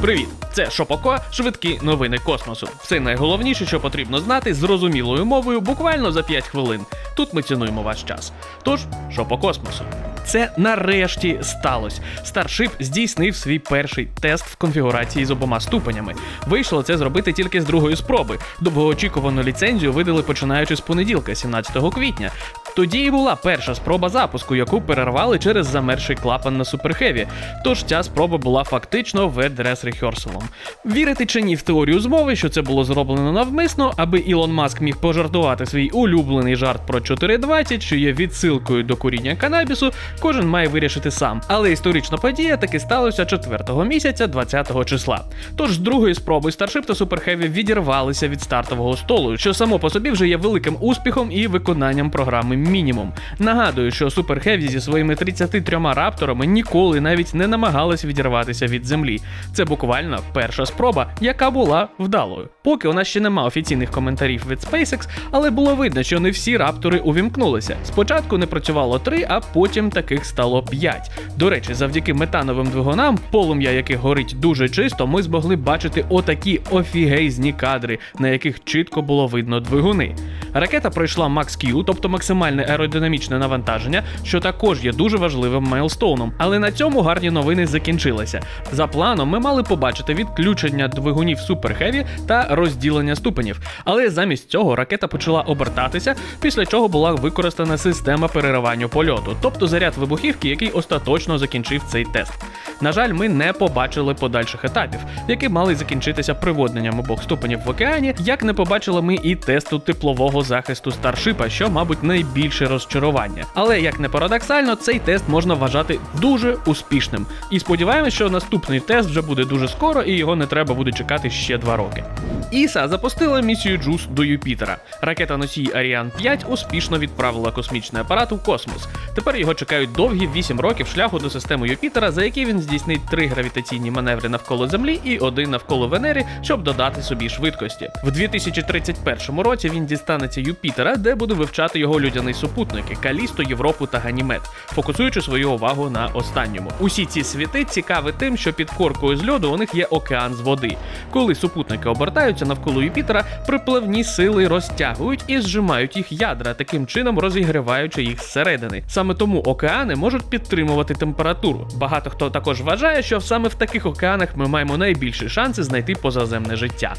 Привіт! Це Шопоко, швидкі новини космосу. Все найголовніше, що потрібно знати зрозумілою мовою буквально за 5 хвилин. Тут ми цінуємо ваш час. Тож, що по космосу. Це нарешті сталося. Старшип здійснив свій перший тест в конфігурації з обома ступенями. Вийшло це зробити тільки з другої спроби. Довгоочікувану ліцензію видали починаючи з понеділка, 17 квітня. Тоді і була перша спроба запуску, яку перервали через замерший клапан на суперхеві. Тож ця спроба була фактично ведрес рехерсалом. Вірити чи ні в теорію змови, що це було зроблено навмисно, аби Ілон Маск міг пожартувати свій улюблений жарт про 4.20, що є відсилкою до куріння канабісу, кожен має вирішити сам. Але історична подія таки сталася 4-го місяця 20-го числа. Тож з другої спроби Starship та Superheavy відірвалися від стартового столу, що само по собі вже є великим успіхом і виконанням програми мінімум. Нагадую, що Super Heavy зі своїми 33 рапторами ніколи навіть не намагалась відірватися від землі. Це буквально перша спроба, яка була вдалою. Поки у нас ще нема офіційних коментарів від SpaceX, але було видно, що не всі раптори увімкнулися. Спочатку не працювало 3, а потім таких стало 5. До речі, завдяки метановим двигунам, полум'я яких горить дуже чисто, ми змогли бачити отакі офігейзні кадри, на яких чітко було видно двигуни. Ракета пройшла Max Q, тобто максимальне аеродинамічне навантаження, що також є дуже важливим майлстоуном. Але на цьому гарні новини закінчилися. За планом, ми мали побачити відключення двигунів Super Heavy та розділення ступенів. Але замість цього ракета почала обертатися, після чого була використана система переривання польоту, тобто заряд вибухівки, який остаточно закінчив цей тест. На жаль, ми не побачили подальших етапів, які мали закінчитися приводненням обох ступенів в океані, як не побачили ми і тесту теплового захисту старшипа, що, мабуть, найбільше розчарування. Але як не парадоксально, цей тест можна вважати дуже успішним. І сподіваємось, що наступний тест вже буде дуже скоро, і його не треба буде чекати ще два роки. Іса запустила місію Джус до Юпітера. Ракета носій Аріан 5 успішно відправила космічний апарат у космос. Тепер його чекають довгі 8 років шляху до системи Юпітера, за які він здійснить три гравітаційні маневри навколо Землі і один навколо Венери, щоб додати собі швидкості. В 2031 році він дістанеться Юпітера, де буде вивчати його людяні супутники Калісто, Європу та Ганімед, фокусуючи свою увагу на останньому. Усі ці світи цікаві тим, що під коркою з льоду у них є океан з води. Коли супутники обертаються навколо Юпітера, припливні сили розтягують і зжимають їх ядра, таким чином розігріваючи їх зсередини. Саме тому океани можуть підтримувати температуру. Багато хто також вважає, що саме в таких океанах ми маємо найбільші шанси знайти позаземне життя.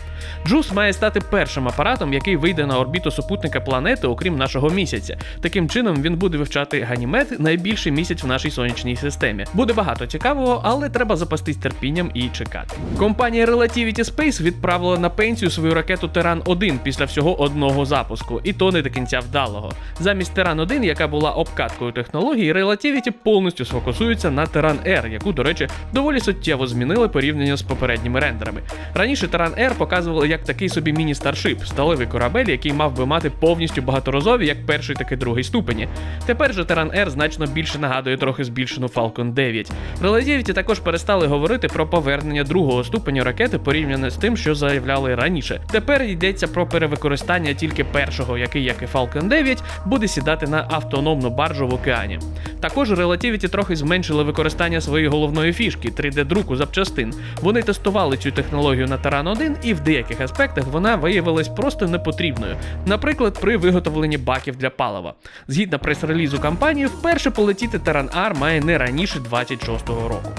Джус має стати першим апаратом, який вийде на орбіту супутника планети, окрім нашого місяця. Таким чином він буде вивчати Ганімед, найбільший місяць в нашій сонячній системі. Буде багато цікавого, але треба запастись терпінням і чекати. Компанія Relativity Space відправила на пенсію свою ракету Теран 1 після всього одного запуску, і то не до кінця вдалого. Замість Теран 1, яка була обкаткою технології, Relativity повністю сфокусується на Теран R, яку, до речі, доволі суттєво змінили порівняно з попередніми рендерами. Раніше Теран R показували як такий собі міні-старшип, сталевий корабель, який мав би мати повністю багаторазові як перший, так і другий ступені. Тепер же Теран R значно більше нагадує трохи збільшену Falcon 9. Relativity також перестали говорити про повернення другого ступеня ракети порівняно з тим, що заявляли раніше. Тепер йдеться про перевикористання тільки першого, який, як і Falcon 9, буде сідати на автономну баржу в океані. Також Relativity трохи зменшили використання своєї головної фішки 3D-друку запчастин. Вони тестували цю технологію на Таран 1 і в деяких аспектах вона виявилась просто непотрібною. Наприклад, при виготовленні баків для палива. Згідно прес-релізу компанії, вперше полетіти Таран Ар має не раніше 26-го року.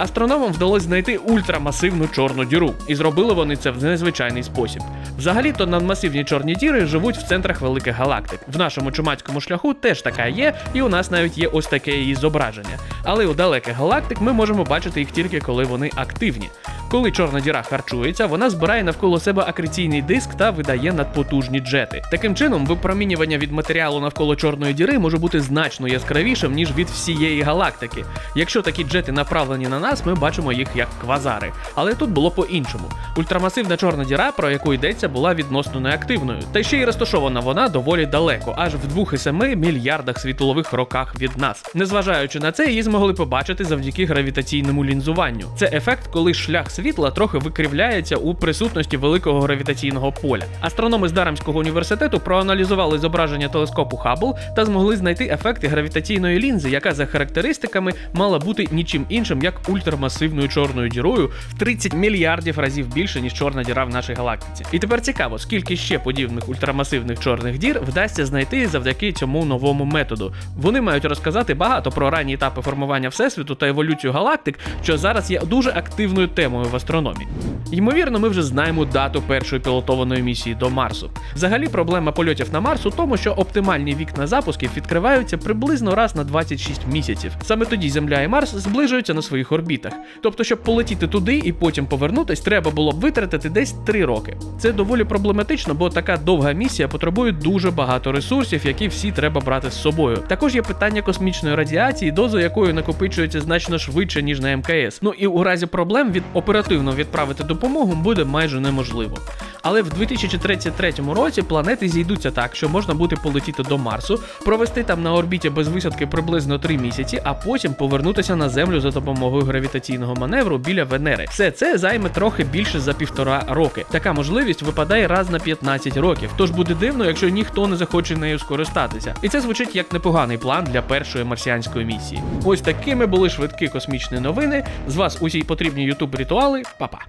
Астрономам вдалося знайти ультрамасивну чорну діру, і зробили вони це в незвичайний спосіб. Взагалі-то надмасивні чорні діри живуть в центрах великих галактик. В нашому чумацькому шляху теж така є, і у нас навіть є ось таке її зображення. Але у далеких галактик ми можемо бачити їх тільки коли вони активні. Коли чорна діра харчується, вона збирає навколо себе акреційний диск та видає надпотужні джети. Таким чином, випромінювання від матеріалу навколо чорної діри може бути значно яскравішим, ніж від всієї галактики. Якщо такі джети направлені на нас, ми бачимо їх як квазари. Але тут було по-іншому. Ультрамасивна чорна діра, про яку йдеться, була відносно неактивною. Та ще й розташована вона доволі далеко, аж в 2,7 мільярдах світлових роках від нас. Незважаючи на це, її змогли побачити завдяки гравітаційному лінзуванню. Це ефект, коли шлях світла трохи викривляється у присутності великого гравітаційного поля. Астрономи з Дарамського університету проаналізували зображення телескопу Хаббл та змогли знайти ефекти гравітаційної лінзи, яка за характеристиками мала бути нічим іншим, як ультрамасивною чорною дірою в 30 мільярдів разів більше, ніж чорна діра в нашій галактиці. І тепер цікаво, скільки ще подібних ультрамасивних чорних дір вдасться знайти завдяки цьому новому методу. Вони мають розказати багато про ранні етапи формування всесвіту та еволюцію галактик, що зараз є дуже активною темою в астрономії. Ймовірно, ми вже знаємо дату першої пілотованої місії до Марсу. Взагалі, проблема польотів на Марс у тому, що оптимальні вікна запусків відкриваються приблизно раз на 26 місяців. Саме тоді Земля і Марс зближуються на своїх орбітах. Тобто, щоб полетіти туди і потім повернутись, треба було б витратити десь 3 роки. Це доволі проблематично, бо така довга місія потребує дуже багато ресурсів, які всі треба брати з собою. Також є питання космічної радіації, доза якої накопичується значно швидше ніж на МКС. Ну і у разі проблем від оперативно відправити допомогу буде майже неможливо. Але в 2033 році планети зійдуться так, що можна буде полетіти до Марсу, провести там на орбіті без висадки приблизно 3 місяці, а потім повернутися на Землю за допомогою гравітаційного маневру біля Венери. Все це займе трохи більше за півтора роки. Така можливість випадає раз на 15 років. Тож буде дивно, якщо ніхто не захоче нею скористатися. І це звучить як непоганий план для першої марсіанської місії. Ось такими були швидкі космічні новини. З вас усі потрібні ютуб ритуали. Па-па.